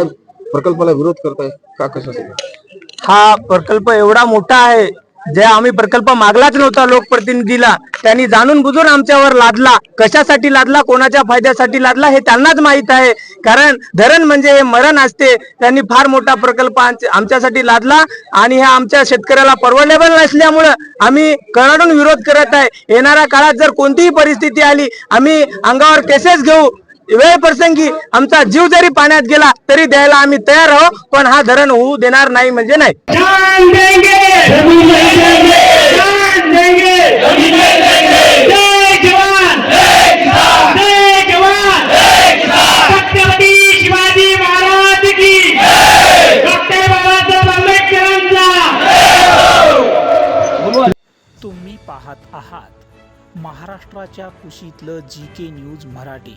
काय प्रकल्पाला विरोध करताय का कशासाठी? हा प्रकल्प एवढा मोठा आहे. जे आम्ही प्रकल्प मागलाच नव्हता लोकप्रतिनिधीला. त्यांनी जाणून बुजून आमच्यावर लादला. कशासाठी लादला? कोणाच्या फायद्यासाठी लादला? हे त्यांनाच माहीत आहे. कारण धरण म्हणजे हे मरण असते. त्यांनी फार मोठा प्रकल्प आमच्यासाठी लादला आणि हे आमच्या शेतकऱ्याला परवडेबल नसल्यामुळं आम्ही कणाडून विरोध करत आहे. येणाऱ्या काळात जर कोणतीही परिस्थिती आली आम्ही अंगावर केसेस घेऊ वेळ प्रसंगी आमचा जीव जरी पाण्यात गेला तरी द्यायला आम्ही तयार आहोत पण हा धरण होऊ देणार नाही म्हणजे नाही. जान देंगे जान देंगे जय जवान जय जवान. छत्रपती शिवाजी महाराज की डॉक्टर बाबासाहेब आंबेडकरांचा. तुम्ही पाहत आहात महाराष्ट्राच्या कुशीतलं जी के न्यूज मराठी.